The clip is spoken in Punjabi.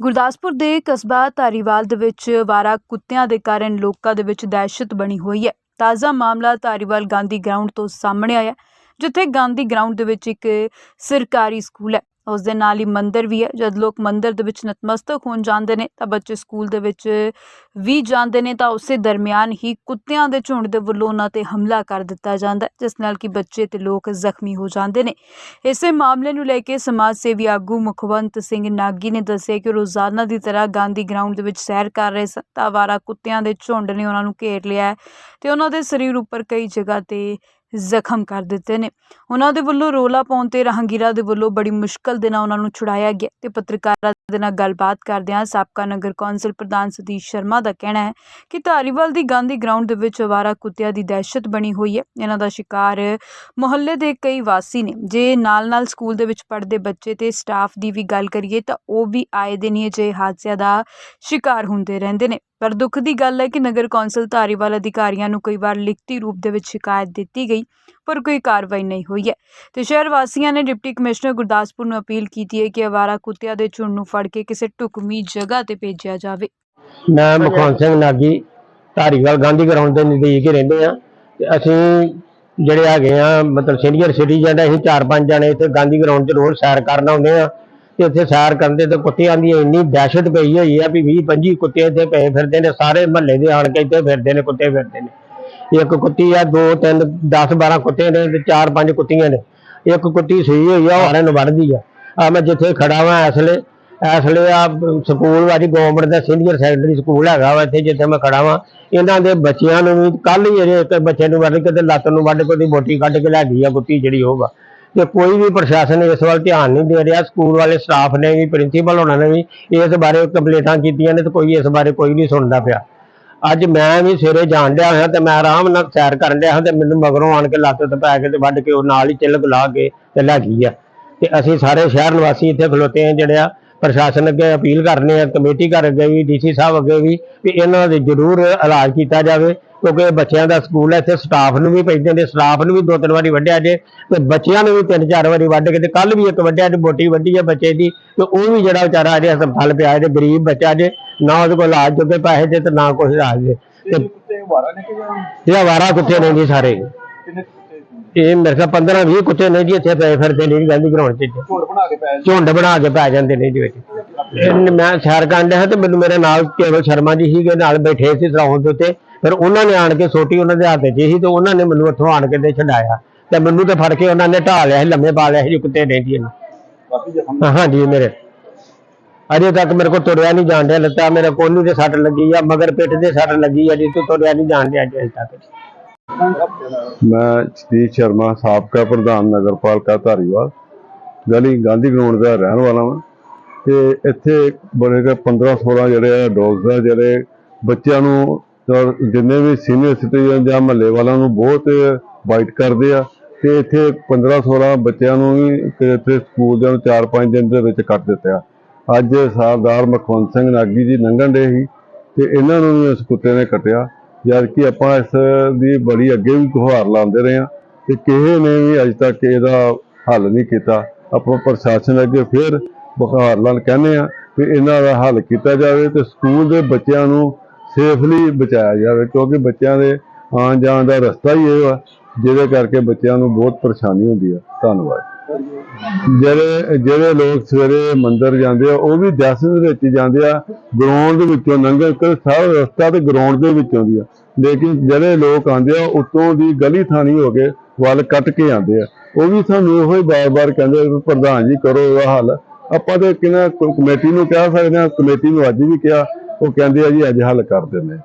ਗੁਰਦਾਸਪੁਰ ਦੇ ਕਸਬਾ ਧਾਰੀਵਾਲ ਦੇ ਵਿੱਚ ਵਾਰਾ ਕੁੱਤਿਆਂ ਦੇ ਕਾਰਨ ਲੋਕਾਂ ਦੇ ਵਿੱਚ ਦਹਿਸ਼ਤ ਬਣੀ ਹੋਈ ਹੈ। ਤਾਜ਼ਾ ਮਾਮਲਾ ਧਾਰੀਵਾਲ ਗਾਂਧੀ ਗਰਾਊਂਡ ਤੋਂ ਸਾਹਮਣੇ ਆਇਆ ਜਿੱਥੇ ਗਾਂਧੀ ਗਰਾਊਂਡ ਦੇ ਵਿੱਚ ਇੱਕ ਸਰਕਾਰੀ ਸਕੂਲ ਹੈ। ਉਸ ਦੇ ਨਾਲ ਹੀ ਮੰਦਿਰ ਵੀ ਹੈ। ਜਦ ਲੋਕ ਮੰਦਿਰ ਦੇ ਵਿੱਚ ਨਤਮਸਤਕ ਹੋਣ ਜਾਂਦੇ ਨੇ, ਤਾਂ ਬੱਚੇ ਸਕੂਲ ਦੇ ਵਿੱਚ ਵੀ ਜਾਂਦੇ ਨੇ, ਤਾਂ ਉਸੇ ਦਰਮਿਆਨ ਹੀ ਕੁੱਤਿਆਂ ਦੇ ਝੁੰਡ ਦੇ ਵੱਲੋਂ ਉਹਨਾਂ ਤੇ ਹਮਲਾ ਕਰ ਦਿੱਤਾ ਜਾਂਦਾ ਜਿਸ ਨਾਲ ਕਿ ਬੱਚੇ ਤੇ ਲੋਕ ਜ਼ਖਮੀ ਹੋ ਜਾਂਦੇ ਨੇ। ਇਸੇ ਮਾਮਲੇ ਨੂੰ ਲੈ ਕੇ ਸਮਾਜ ਸੇਵੀ ਆਗੂ ਮੁਖਵੰਤ ਸਿੰਘ ਨਾਗੀ ਨੇ ਦੱਸਿਆ ਕਿ ਰੋਜ਼ਾਨਾ ਦੀ ਤਰ੍ਹਾਂ ਗਾਂਧੀ ਗਰਾਊਂਡ ਦੇ ਵਿੱਚ ਸੈਰ ਕਰ ਰਹੇ ਸਨ। ਤਾਂ ਕੁੱਤਿਆਂ ਦੇ ਝੁੰਡ ਨੇ ਉਹਨਾਂ ਨੂੰ ਘੇਰ ਲਿਆ ਹੈ ਤੇ ਉਹਨਾਂ ਦੇ ਸਰੀਰ ਉੱਪਰ ਕਈ ਜਗ੍ਹਾ ਤੇ ਜ਼ਖਮ ਕਰ ਦਿੱਤੇ ਨੇ। ਉਹਨਾਂ ਦੇ ਵੱਲੋਂ ਰੋਲਾ ਪਾਉਣ ਤੇ ਰਾਹਗੀਰਾਂ ਦੇ ਵੱਲੋਂ ਬੜੀ ਮੁਸ਼ਕਲ ਦੇ ਨਾਲ ਉਹਨਾਂ ਨੂੰ ਛੁਡਾਇਆ ਗਿਆ ਤੇ ਪੱਤਰਕਾਰਾਂ ਦੇ ਨਾਲ ਗੱਲਬਾਤ ਕਰਦਿਆਂ ਸਾਬਕਾ ਨਗਰ ਕੌਂਸਲ ਪ੍ਰਧਾਨ ਸਤੀਸ਼ ਸ਼ਰਮਾ ਦਾ ਕਹਿਣਾ ਹੈ ਕਿ ਧਾਰੀਵਾਲ ਦੀ ਗਾਂਧੀ ਗਰਾਊਂਡ ਦੇ ਵਿੱਚ ਅਵਾਰਾ ਕੁੱਤਿਆਂ ਦੀ ਦਹਿਸ਼ਤ ਬਣੀ ਹੋਈ ਹੈ। ਇਹਨਾਂ ਦਾ ਸ਼ਿਕਾਰ ਮੁਹੱਲੇ ਦੇ ਕਈ ਵਾਸੀ ਨੇ। ਜੇ ਨਾਲ-ਨਾਲ ਸਕੂਲ ਦੇ ਵਿੱਚ ਪੜ੍ਹਦੇ ਬੱਚੇ ਤੇ ਸਟਾਫ ਦੀ ਵੀ ਗੱਲ ਕਰੀਏ ਤਾਂ ਉਹ ਵੀ ਆਏ ਦਿਨ ਹੀ ਅਜਿਹੇ ਹਾਦਸਿਆਂ ਦਾ ਸ਼ਿਕਾਰ ਹੁੰਦੇ ਰਹਿੰਦੇ ਨੇ। ਪਰ ਦੁੱਖ ਦੀ ਗੱਲ ਹੈ ਕਿ ਨਗਰ ਕੌਂਸਲ ਧਾਰੀਵਾਲ ਅਧਿਕਾਰੀਆਂ ਨੂੰ ਕਈ ਵਾਰ ਲਿਖਤੀ ਰੂਪ ਦੇ ਵਿੱਚ ਸ਼ਿਕਾਇਤ ਦਿੱਤੀ ਗਈ, ਪਰ ਕੋਈ ਕਾਰਵਾਈ ਨਹੀਂ ਹੋਈ ਹੈ। ਤੇ ਸ਼ਹਿਰ ਵਾਸੀਆਂ ਨੇ ਡਿਪਟੀ ਕਮਿਸ਼ਨਰ ਗੁਰਦਾਸਪੁਰ ਨੂੰ ਅਪੀਲ ਕੀਤੀ ਹੈ ਕਿ ਅਵਾਰਾ ਕੁੱਤਿਆਂ ਦੇ ਝੁੰਡ ਨੂੰ ਫੜ ਕੇ ਕਿਸੇ ਢੁਕਵੀਂ ਜਗ੍ਹਾ ਤੇ ਭੇਜਿਆ ਜਾਵੇ। ਮੈਂ ਮਖੌਨ ਸਿੰਘ ਨਾਗੀ, ਧਾਰੀਵਾਲ ਗਾਂਧੀ ਗਰਾਊਂਡ ਦੇ ਨਜ਼ਦੀਕ ਹੀ ਰਹਿੰਦੇ ਆ ਤੇ ਅਸੀਂ ਜਿਹੜੇ ਹੈਗੇ ਆ ਮਤਲਬ ਸੀਨੀਅਰ ਸਿਟੀਜ਼ਨ ਅਸੀਂ ਚਾਰ ਪੰਜ ਜਣੇ ਇੱਥੇ ਗਾਂਧੀ ਗਰਾਊਂਡ 'ਚ ਰੋਜ਼ ਸੈਰ ਕਰਨ ਆਉਂਦੇ ਆ ਤੇ ਇੱਥੇ ਸੈਰ ਕਰਦੇ ਤੇ ਕੁੱਤਿਆਂ ਦੀ ਇੰਨੀ ਦਹਿਸ਼ਤ ਪਈ ਹੋਈ ਆ ਵੀ 20 25 ਕੁੱਤੇ ਇੱਥੇ ਪਏ ਫਿਰਦੇ ਨੇ, ਸਾਰੇ ਮਹੱਲੇ ਦੇ ਆਣ ਕੇ ਇੱਥੇ ਫਿਰਦੇ ਨੇ, ਕੁੱਤੇ ਫਿਰਦੇ ਨੇ। ਇੱਕ ਕੁੱਤੀ ਆ, ਦੋ, ਤਿੰਨ 10 12 ਕੁੱਤੇ ਨੇ ਤੇ ਚਾਰ, ਪੰਜ ਕੁੱਤੀਆਂ ਨੇ। ਇੱਕ ਕੁੱਤੀ ਸੂਈ ਹੋਈ ਆ, ਉਹ ਸਾਰਿਆਂ ਨੂੰ ਵੱਢਦੀ ਆ। ਆ ਮੈਂ ਜਿੱਥੇ ਖੜਾ ਵਾਂ ਇਸ ਵੇਲੇ ਇਸ ਵੇਲੇ ਆ ਸਕੂਲ ਵਾਲੀ ਗਵਰਨਮੈਂਟ ਦਾ ਸੀਨੀਅਰ ਸੈਕੰਡਰੀ ਸਕੂਲ ਹੈਗਾ ਵਾ ਇੱਥੇ, ਜਿੱਥੇ ਮੈਂ ਖੜਾ ਵਾਂ। ਇਹਨਾਂ ਦੇ ਬੱਚਿਆਂ ਨੂੰ ਵੀ ਕੱਲ ਹੀ ਅਜੇ ਇੱਕ ਬੱਚੇ ਨੂੰ ਵੱਢ ਕੇ ਤੇ ਲੱਤ ਨੂੰ ਵੱਢ ਕੇ ਉਹਦੀ ਬੋਟੀ ਕੱਢ ਕੇ ਲੈ ਗਈ ਆ ਕੁੱਤੀ ਜਿਹੜੀ ਉਹ ਵਾ। ਤੇ ਕੋਈ ਵੀ ਪ੍ਰਸ਼ਾਸਨ ਇਸ ਵੱਲ ਧਿਆਨ ਨਹੀਂ ਦੇ ਰਿਹਾ, ਸਕੂਲ ਵਾਲੇ ਸਟਾਫ ਨੇ ਵੀ, ਪ੍ਰਿੰਸੀਪਲ ਹੋਣਾ ਨੇ ਵੀ ਇਸ ਬਾਰੇ ਕੰਪਲੇਂਟਾਂ ਕੀਤੀਆਂ ਨੇ ਤੇ ਕੋਈ ਇਸ ਬਾਰੇ ਕੋਈ ਨਹੀਂ ਸੁਣਦਾ ਪਿਆ। ਅੱਜ ਮੈਂ ਵੀ ਸਵੇਰੇ ਜਾਣ ਡਿਆ ਹੋਇਆ ਤੇ ਮੈਂ ਆਰਾਮ ਨਾਲ ਸੈਰ ਕਰਨ ਡਿਆ ਹਾਂ ਤੇ ਮੈਨੂੰ ਮਗਰੋਂ ਆਣ ਕੇ ਲੱਤ ਤੇ ਪੈ ਕੇ ਤੇ ਵੱਢ ਕੇ ਉਹ ਨਾਲ ਹੀ ਚਿੱਲਕ ਲਾ ਕੇ ਤੇ ਲੈ ਗਈ ਆ। ਤੇ ਅਸੀਂ ਸਾਰੇ ਸ਼ਹਿਰ ਨਿਵਾਸੀ ਇੱਥੇ ਖਲੋਤੇ ਆ ਜਿਹੜੇ ਆ ਪ੍ਰਸ਼ਾਸਨ ਅੱਗੇ ਅਪੀਲ ਕਰਨੇ ਆ ਕਮੇਟੀ ਘਰ ਅੱਗੇ ਵੀ, ਡੀਸੀ ਸਾਹਿਬ ਅੱਗੇ ਵੀ ਵੀ ਇਹਨਾਂ ਦੇ ਜ਼ਰੂਰ ਇਲਾਜ ਕੀਤਾ ਜਾਵੇ। ਕਿਉਂਕਿ ਬੱਚਿਆਂ ਦਾ ਸਕੂਲ ਹੈ ਇੱਥੇ ਸਟਾਫ ਨੂੰ ਵੀ ਪੈਂਦੇ ਨੇ ਸਟਾਫ ਨੂੰ ਵੀ ਦੋ ਤਿੰਨ ਵਾਰੀ ਵੱਢਿਆ ਜੇ ਤੇ ਬੱਚਿਆਂ ਨੂੰ ਵੀ ਤਿੰਨ ਚਾਰ ਵਾਰੀ ਵੱਢ ਕੇ ਤੇ ਕੱਲ ਵੀ ਇੱਕ ਵੱਢਿਆ ਤੇ ਬੋਟੀ ਵੱਢੀ ਹੈ ਬੱਚੇ ਦੀ ਤੇ ਉਹ ਵੀ ਜਿਹੜਾ ਵਿਚਾਰਾ ਅਜੇ ਹਸਪਤਾਲ ਪਿਆ ਤੇ ਗਰੀਬ ਬੱਚਾ ਜੇ ਨਾ ਉਹਦੇ ਕੋਲ ਇਲਾਜ ਜੋਗੇ ਪੈਸੇ ਜੇ ਤੇ ਨਾ ਕੁਛ ਇਲਾਜ ਜੇ। ਕੁੱਤੇ ਵਾਰਾ ਨੇ ਕਿ ਜਾਂ ਇਹ ਆਵਾਰਾ ਕੁੱਤੇ ਨੇ ਜੀ ਸਾਰੇ। ਇਹ ਮੇਰੇ ਖਿਆਲ 15 20 ਕੁੱਤੇ ਨੇ ਜੀ ਇੱਥੇ ਪਏ ਫਿਰਦੇ ਨੇ ਜੀ ਗਾਂਧੀ ਗਰਾਊਂਡ 'ਚ। ਝੋੜ ਬਣਾ ਕੇ ਪੈ ਝੁੰਡ ਬਣਾ ਕੇ ਪੈ ਜਾਂਦੇ ਨੇ ਜੀ ਵਿੱਚ। ਮੈਂ ਸੈਰ ਕਰਨ ਡਿਆ ਤੇ ਮੈਨੂੰ ਮੇਰੇ ਨਾਲ ਕੇਵਲ ਸ਼ਰਮਾ ਜੀ ਸੀਗੇ ਨਾਲ ਬੈਠੇ ਸੀ ਗਰਾਊਂਡ ਦੇ ਉੱਤੇ। ਫਿਰ ਉਹਨਾਂ ਨੇ ਆਣ ਕੇ ਸੋਟੀ ਉਹਨਾਂ ਦੇ ਹੱਥ 'ਚ ਸੀ ਤੇ ਉਹਨਾਂ ਨੇ ਮੈਨੂੰ ਉੱਥੋਂ ਆਣ ਕੇ ਤੇ ਛਡਾਇਆ। ਤੇ ਮੈਨੂੰ ਤੇ ਫੜ ਕੇ ਉਹਨਾਂ ਨੇ ਢਾ ਲਿਆ ਸੀ ਲੰਮੇ ਪਾ ਲਿਆ ਸੀ ਜੀ ਕੁੱਤੇ ਨੇ ਜੀ ਇਹਨੂੰ। ਕਾਫੀ ਜ਼ਖਮ ਹਾਂ ਹਾਂਜੀ ਮੇਰੇ। ਅਜੇ ਤੱਕ ਮੇਰੇ ਕੋਲ ਤੁਰਿਆ ਨਹੀਂ ਜਾਣ ਡਿਆ ਲੱਤਾਂ ਮੇਰੇ ਕੋਹਨੀ ਤੇ ਸੱਟ ਲੱਗੀ ਆ ਮਗਰ ਪਿੱਠ ਤੇ ਸੱਟ ਲੱਗੀ ਆ ਜੀ ਤੇ ਤੁਰਿਆ ਨਹੀਂ ਜਾਣ ਡਿਆ ਅਜੇ ਤੱਕ। ਮੈਂ ਸਤੀਸ਼ ਸ਼ਰਮਾ ਸਾਬਕਾ ਪ੍ਰਧਾਨ ਨਗਰਪਾਲਿਕਾ ਧਾਰੀਵਾਲ ਗਲੀ ਗਾਂਧੀ ਗਰਾਊਂਡ ਦਾ ਰਹਿਣ ਵਾਲਾ ਹਾਂ ਤੇ ਇੱਥੇ ਬੜੇ ਕੇ 15 16 ਜਿਹੜੇ ਆ ਡੌਗਸ ਆ ਜਿਹੜੇ ਬੱਚਿਆਂ ਨੂੰ ਔਰ ਜਿੰਨੇ ਵੀ ਸੀਨੀਅਰ ਸਿਟੀਜ਼ਨ ਜਾਂ ਮਹੱਲੇ ਵਾਲਿਆਂ ਨੂੰ ਬਹੁਤ ਵਾਈਟ ਕਰਦੇ ਆ ਤੇ ਇੱਥੇ 15 16 ਬੱਚਿਆਂ ਨੂੰ ਵੀ ਇੱਥੇ ਸਕੂਲ ਦੇ 4-5 ਦਿਨ ਦੇ ਵਿੱਚ ਕੱਟ ਦਿੱਤਾ। ਅੱਜ ਸਰਦਾਰ ਮਖਵੰਤ ਸਿੰਘ ਨਾਗੀ ਜੀ ਲੰਘਣ ਦੇ ਸੀ ਤੇ ਇਹਨਾਂ ਨੂੰ ਵੀ ਇਸ ਕੁੱਤੇ ਨੇ ਕੱਟਿਆ। ਜਦ ਕਿ ਆਪਾਂ ਇਸ ਦੀ ਬੜੀ ਅੱਗੇ ਵੀ ਗੁਹਾਰ ਲਾਉਂਦੇ ਰਹੇ ਹਾਂ ਤੇ ਕਿਸੇ ਨੇ ਵੀ ਅਜੇ ਤੱਕ ਇਹਦਾ ਹੱਲ ਨਹੀਂ ਕੀਤਾ। ਆਪਾਂ ਪ੍ਰਸ਼ਾਸਨ ਅੱਗੇ ਫਿਰ ਬੁਖਾਰ ਲਾਲ ਕਹਿੰਦੇ ਆ ਕਿ ਇਹਨਾਂ ਦਾ ਹੱਲ ਕੀਤਾ ਜਾਵੇ ਤੇ ਸਕੂਲ ਦੇ ਬੱਚਿਆਂ ਨੂੰ ਸੇਫਲੀ ਬਚਾਇਆ ਜਾਵੇ, ਕਿਉਂਕਿ ਬੱਚਿਆਂ ਦੇ ਆਉਣ ਜਾਣ ਦਾ ਰਸਤਾ ਹੀ ਇਹ ਵਾ, ਜਿਹਦੇ ਕਰਕੇ ਬੱਚਿਆਂ ਨੂੰ ਬਹੁਤ ਪਰੇਸ਼ਾਨੀ ਹੁੰਦੀ ਆ। ਧੰਨਵਾਦ। ਜਿਹੜੇ ਜਿਹੜੇ ਲੋਕ ਸਵੇਰੇ ਮੰਦਿਰ ਜਾਂਦੇ ਆ, ਉਹ ਵੀ ਦਸ ਦੇ ਵਿੱਚ ਜਾਂਦੇ ਆ ਗਰਾਊਂਡ ਦੇ ਵਿੱਚੋਂ ਲੰਘਣ ਕਰ ਸਾਰਾ ਰਸਤਾ ਤੇ ਗਰਾਊਂਡ ਦੇ ਵਿੱਚੋਂ ਦੀ ਆ। ਲੇਕਿਨ ਜਿਹੜੇ ਲੋਕ ਆਉਂਦੇ ਆ, ਉੱਤੋਂ ਦੀ ਗਲੀ ਥਾਣੀ ਹੋ ਕੇ ਵੱਲ ਕੱਟ ਕੇ ਆਉਂਦੇ ਆ। ਉਹ ਵੀ ਸਾਨੂੰ ਇਹੋ ਹੀ ਬਾਰ-ਬਾਰ ਕਹਿੰਦੇ ਵੀ ਪ੍ਰਧਾਨ ਜੀ ਕਰੋ ਇਹਦਾ ਹੱਲ। ਆਪਾਂ ਤੇ ਕਿਹਨਾਂ ਕਮੇਟੀ ਨੂੰ ਕਹਿ ਸਕਦੇ ਆ, ਕਮੇਟੀ ਨੂੰ ਅੱਜ ਵੀ ਕਿਹਾ ਉਹ ਕਹਿੰਦੇ ਆ ਜੀ ਅੱਜ ਹੱਲ ਕਰ ਦਿੰਦੇ